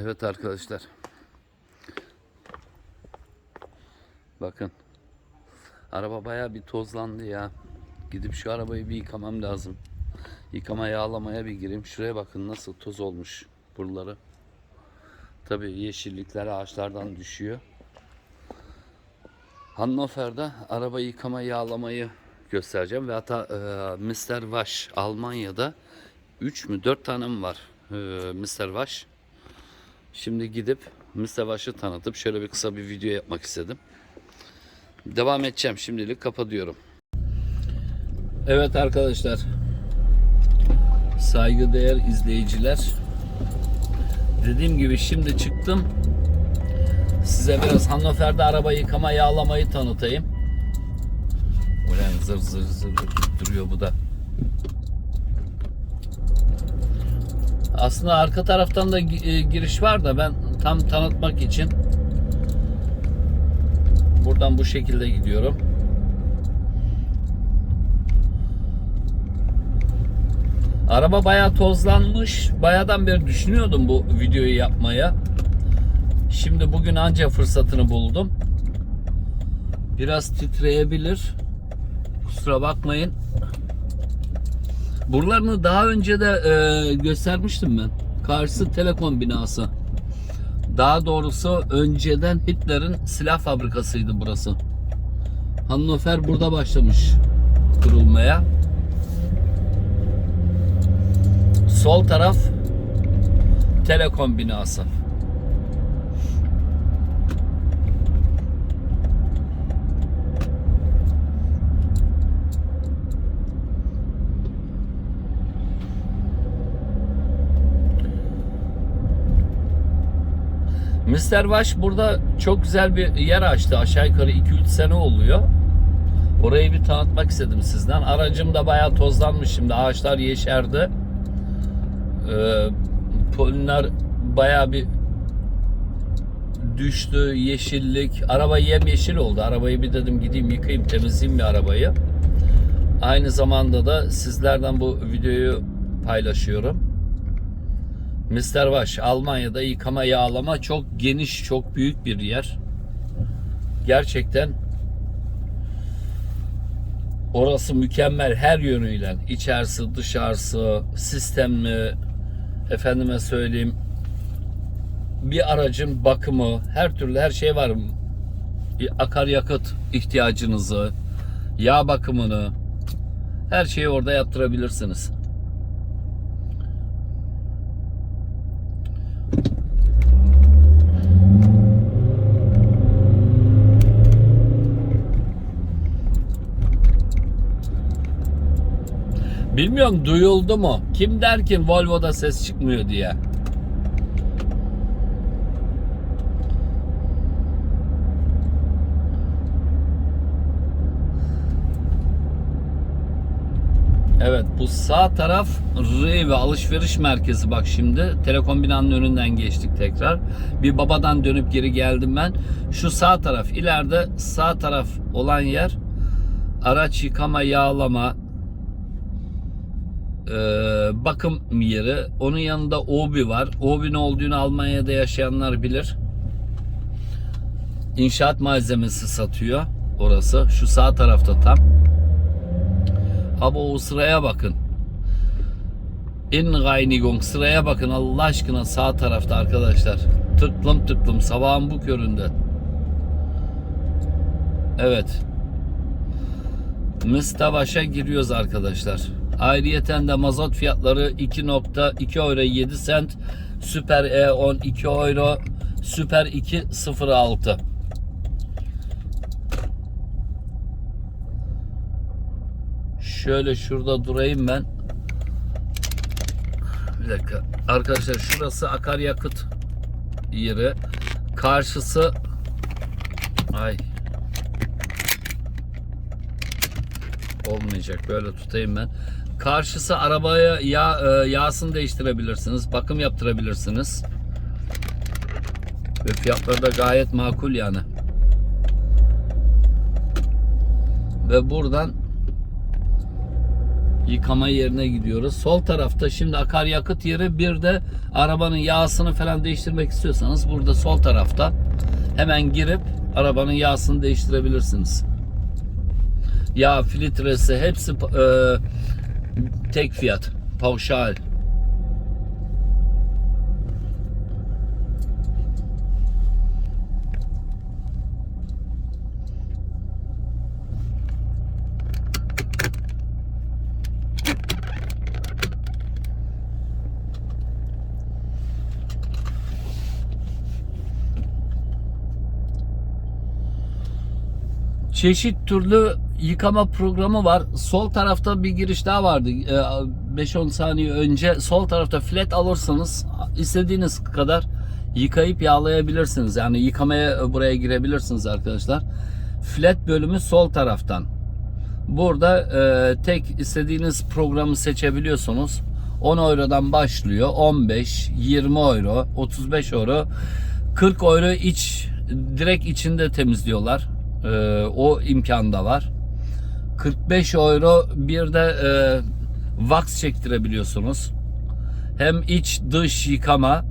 Evet arkadaşlar. Bakın. Araba baya bir tozlandı ya. Gidip şu arabayı bir yıkamam lazım. Yıkama yağlamaya bir gireyim. Şuraya bakın nasıl toz olmuş buraları. Tabii yeşillikler ağaçlardan düşüyor. Hannover'da araba yıkama yağlamayı göstereceğim. Ve hatta e, Mr. Wash Almanya'da 3 mü 4 tane mi var e, Mr. Wash. Şimdi gidip. Wash'ı tanıtıp şöyle bir kısa bir video yapmak istedim. Devam edeceğim. Şimdilik kapatıyorum. Evet arkadaşlar. Saygıdeğer izleyiciler. Dediğim gibi şimdi çıktım. Size biraz Hannover'de araba yıkama yağlamayı tanıtayım. Ulan zır zır zır duruyor bu da. Aslında arka taraftan da e, giriş var da ben tam tanıtmak için buradan bu şekilde gidiyorum. Araba bayağı tozlanmış. Bayağıdan beri düşünüyordum bu videoyu yapmaya. Şimdi bugün anca fırsatını buldum. Biraz titreyebilir. Kusura bakmayın. Buralarını daha önce de e, göstermiştim ben. Karşısı Telekom binası. Daha doğrusu önceden Hitler'in silah fabrikasıydı burası. Hannover burada başlamış kurulmaya. Sol taraf Telekom binası. Mr. Wash burada çok güzel bir yer açtı. Aşağı yukarı 2-3 sene oluyor. Orayı bir tanıtmak istedim sizden. Aracım da bayağı tozlanmış şimdi. Ağaçlar yeşerdi. Ee, polinler bayağı bir düştü. Yeşillik. Araba yemyeşil oldu. Arabayı bir dedim gideyim yıkayayım temizleyeyim bir arabayı. Aynı zamanda da sizlerden bu videoyu paylaşıyorum. Wash Almanya'da yıkama yağlama çok geniş çok büyük bir yer. Gerçekten orası mükemmel her yönüyle. İçerisi dışarısı sistemli efendime söyleyeyim bir aracın bakımı her türlü her şey var. Akaryakıt ihtiyacınızı yağ bakımını her şeyi orada yaptırabilirsiniz. Bilmiyorum duyuldu mu? Kim der ki Volvo'da ses çıkmıyor diye. Evet bu sağ taraf Rewe alışveriş merkezi bak şimdi Telekom binanın önünden geçtik tekrar. Bir babadan dönüp geri geldim ben. Şu sağ taraf ileride sağ taraf olan yer araç yıkama yağlama e, bakım yeri. Onun yanında Obi var. Obi ne olduğunu Almanya'da yaşayanlar bilir. İnşaat malzemesi satıyor orası. Şu sağ tarafta tam. Ama o sıraya bakın. Innenreinigung sıraya bakın Allah aşkına sağ tarafta arkadaşlar. Tıklım tıklım sabahın bu köründe. Evet. Mıstavaş'a giriyoruz arkadaşlar. Ayrıyeten de mazot fiyatları 2.2 euro 7 sent. Süper E10 2 euro. Süper 2 0.6. Şöyle şurada durayım ben. Bir dakika. Arkadaşlar şurası akaryakıt yeri. Karşısı ay olmayacak. Böyle tutayım ben. Karşısı arabaya yağ, e, yağsını değiştirebilirsiniz. Bakım yaptırabilirsiniz. Ve fiyatları da gayet makul yani. Ve buradan yıkama yerine gidiyoruz. Sol tarafta şimdi akaryakıt yeri bir de arabanın yağsını falan değiştirmek istiyorsanız burada sol tarafta hemen girip arabanın yağsını değiştirebilirsiniz. Yağ filtresi hepsi e, tek fiyat. Pauşal. çeşit türlü yıkama programı var. Sol tarafta bir giriş daha vardı. Ee, 5-10 saniye önce sol tarafta flat alırsanız istediğiniz kadar yıkayıp yağlayabilirsiniz. Yani yıkamaya buraya girebilirsiniz arkadaşlar. Flat bölümü sol taraftan. Burada e, tek istediğiniz programı seçebiliyorsunuz. 10 eurodan başlıyor. 15, 20 euro, 35 euro, 40 euro iç direkt içinde temizliyorlar. Ee, o imkan da var. 45 euro bir de e, wax çektirebiliyorsunuz. Hem iç dış yıkama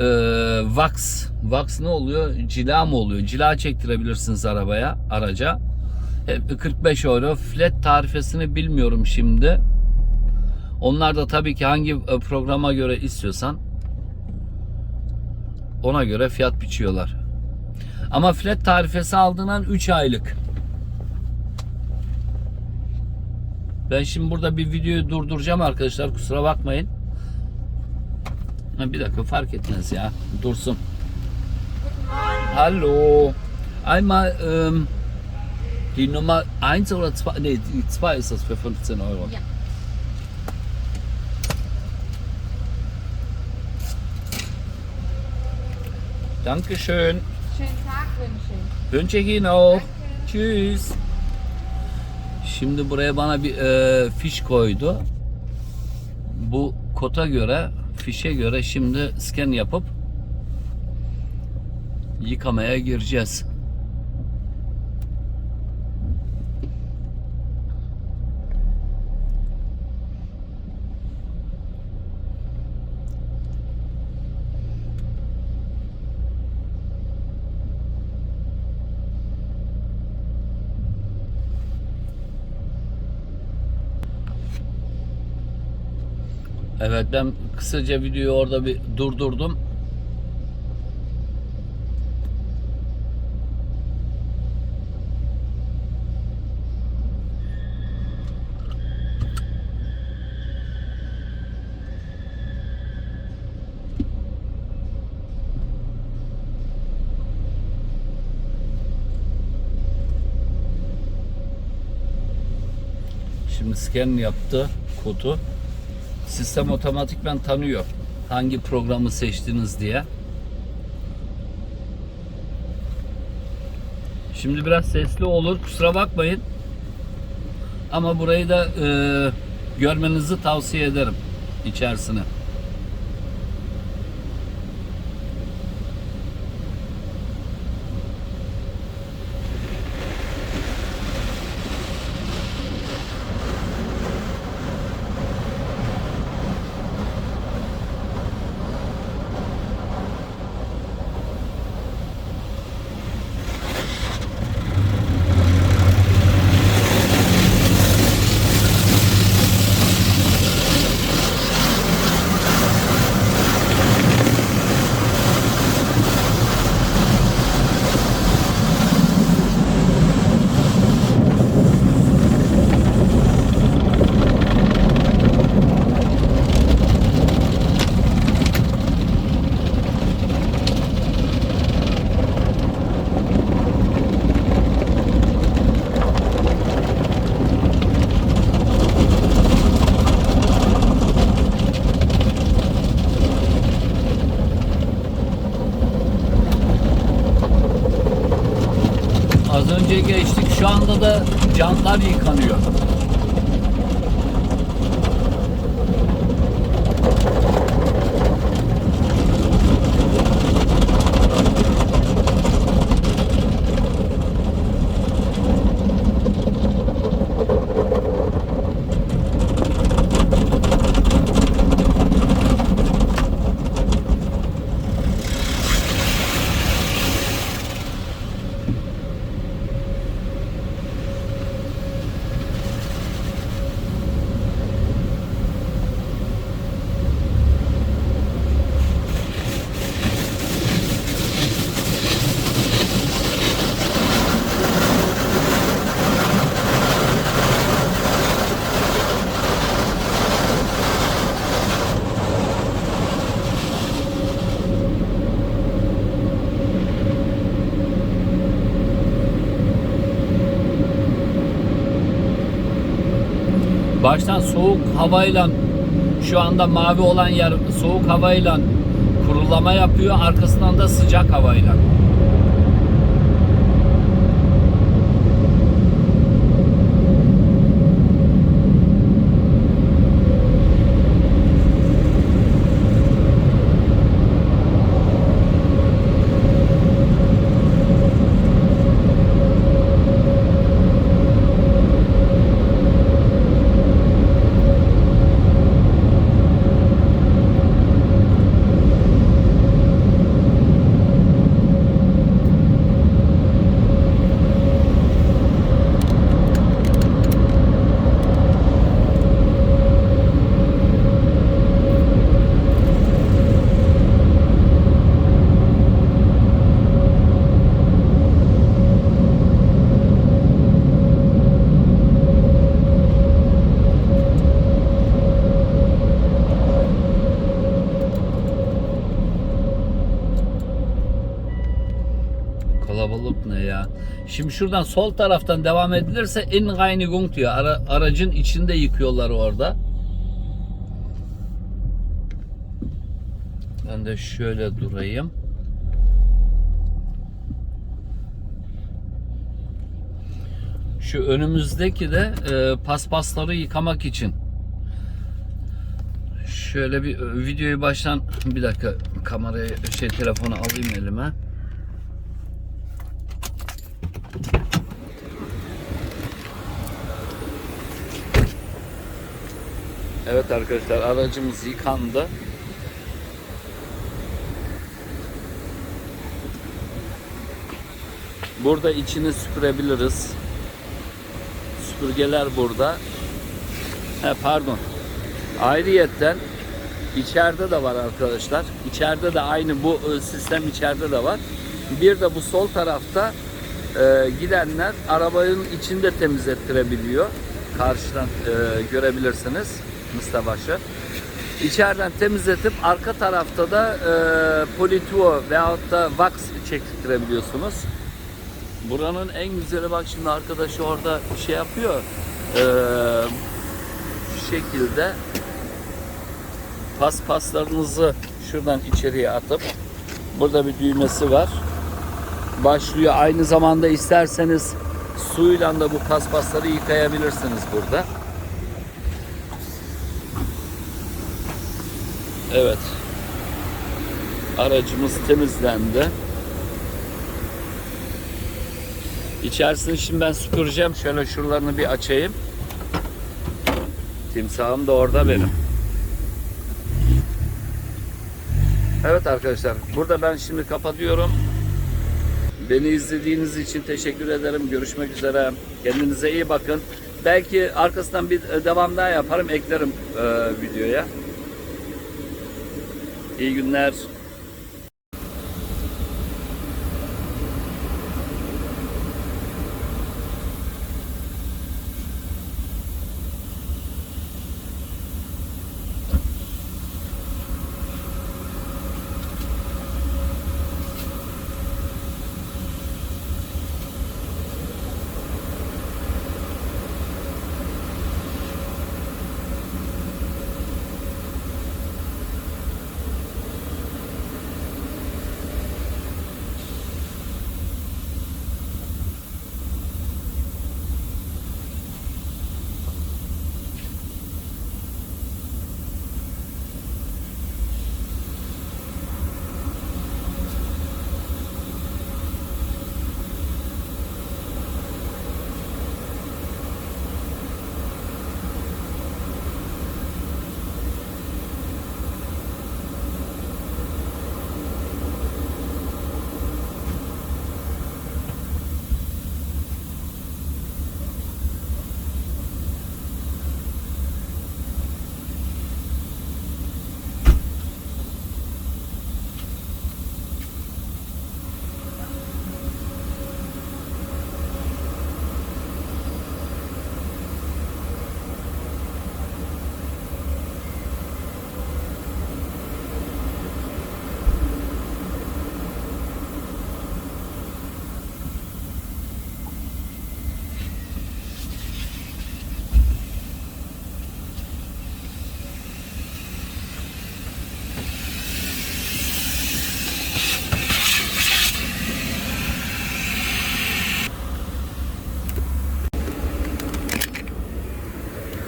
e, wax wax ne oluyor? Cila mı oluyor? Cila çektirebilirsiniz arabaya, araca. Hep 45 euro. Flat tarifesini bilmiyorum şimdi. Onlar da tabii ki hangi e, programa göre istiyorsan ona göre fiyat biçiyorlar. Ama flat tarifesi aldığından 3 aylık. Ben şimdi burada bir videoyu durduracağım arkadaşlar kusura bakmayın. Ha, bir dakika fark etmez ya. Dursun. Hallo. Einmal ähm, die Nummer 1 oder 2? Nee, die 2 ist das für 15 Euro. Ja. Dankeschön. Schönen Tag wünsche ich. Wünsche ich Ihnen auch. Danke. Tschüss. Şimdi buraya bana bir e, fiş koydu. Bu kota göre, fişe göre şimdi scan yapıp yıkamaya gireceğiz. Evet ben kısaca videoyu orada bir durdurdum. Şimdi scan yaptı kodu. Sistem otomatikmen tanıyor hangi programı seçtiniz diye. Şimdi biraz sesli olur kusura bakmayın. Ama burayı da e, görmenizi tavsiye ederim içerisine. Az önce geçtik. Şu anda da camlar yıkanıyor. Baştan soğuk havayla şu anda mavi olan yer soğuk havayla kurulama yapıyor. Arkasından da sıcak havayla. Kalabalık ne ya? Şimdi şuradan sol taraftan devam edilirse Inreinigung diyor. Ara, aracın içinde yıkıyorlar orada. Ben de şöyle durayım. Şu önümüzdeki de e, paspasları yıkamak için. Şöyle bir e, videoyu baştan bir dakika kamerayı şey telefonu alayım elime. Evet arkadaşlar aracımız yıkandı. Burada içini süpürebiliriz. Süpürgeler burada. He, pardon. Ayrıyetten içeride de var arkadaşlar. İçeride de aynı bu e, sistem içeride de var. Bir de bu sol tarafta e, gidenler arabanın içinde temizlettirebiliyor. Karşıdan e, görebilirsiniz Mustafa'şı. İçeriden temizletip arka tarafta da e, polituo veyahut da wax çektirebiliyorsunuz. Buranın en güzeli bak şimdi arkadaşı orada şey yapıyor. E, şu şekilde paspaslarınızı şuradan içeriye atıp burada bir düğmesi var. Başlıyor. Aynı zamanda isterseniz suyla da bu paspasları yıkayabilirsiniz burada. Evet. Aracımız temizlendi. İçerisini şimdi ben süpüreceğim. Şöyle şuralarını bir açayım. Timsahım da orada benim. Evet arkadaşlar. Burada ben şimdi kapatıyorum. Beni izlediğiniz için teşekkür ederim. Görüşmek üzere. Kendinize iyi bakın. Belki arkasından bir devam daha yaparım. Eklerim e, videoya. İyi günler.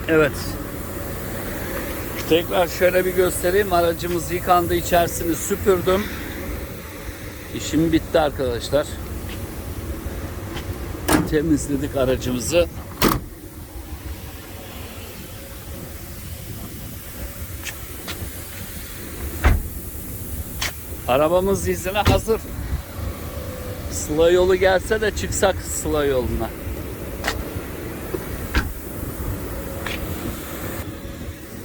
Evet. Tekrar şöyle bir göstereyim. Aracımız yıkandı, içerisini süpürdüm. İşim bitti arkadaşlar. Temizledik aracımızı. Arabamız izine hazır. Sıla yolu gelse de çıksak Sıla yoluna.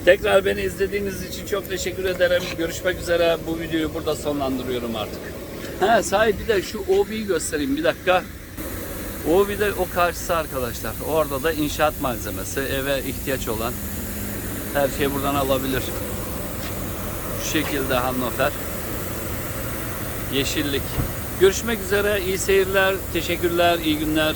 Tekrar beni izlediğiniz için çok teşekkür ederim. Görüşmek üzere. Bu videoyu burada sonlandırıyorum artık. He sahi bir de şu OB'yi göstereyim bir dakika. OB de o karşısı arkadaşlar. Orada da inşaat malzemesi, eve ihtiyaç olan her şeyi buradan alabilir. Şu şekilde hannover. Yeşillik. Görüşmek üzere. İyi seyirler. Teşekkürler. iyi günler.